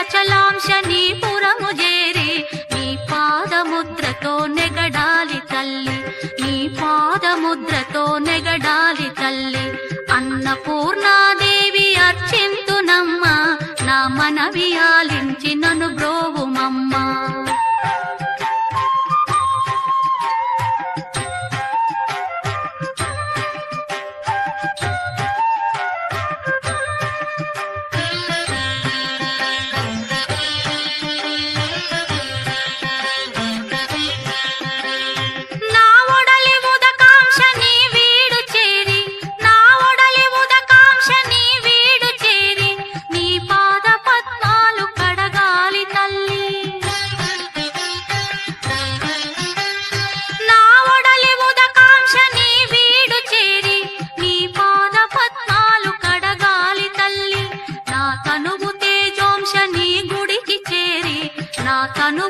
అచలాంశ నీ పురము చేరి నీ పాదముద్రతో నెగడాలి తల్లి. నీ పాదముద్రతో నెగడాలి తల్లి. అన్నపూర్ణాదేవి అర్చింతునమ్మ నా మనవి ఆలించి నను బ్రోవుమమ్మా. కను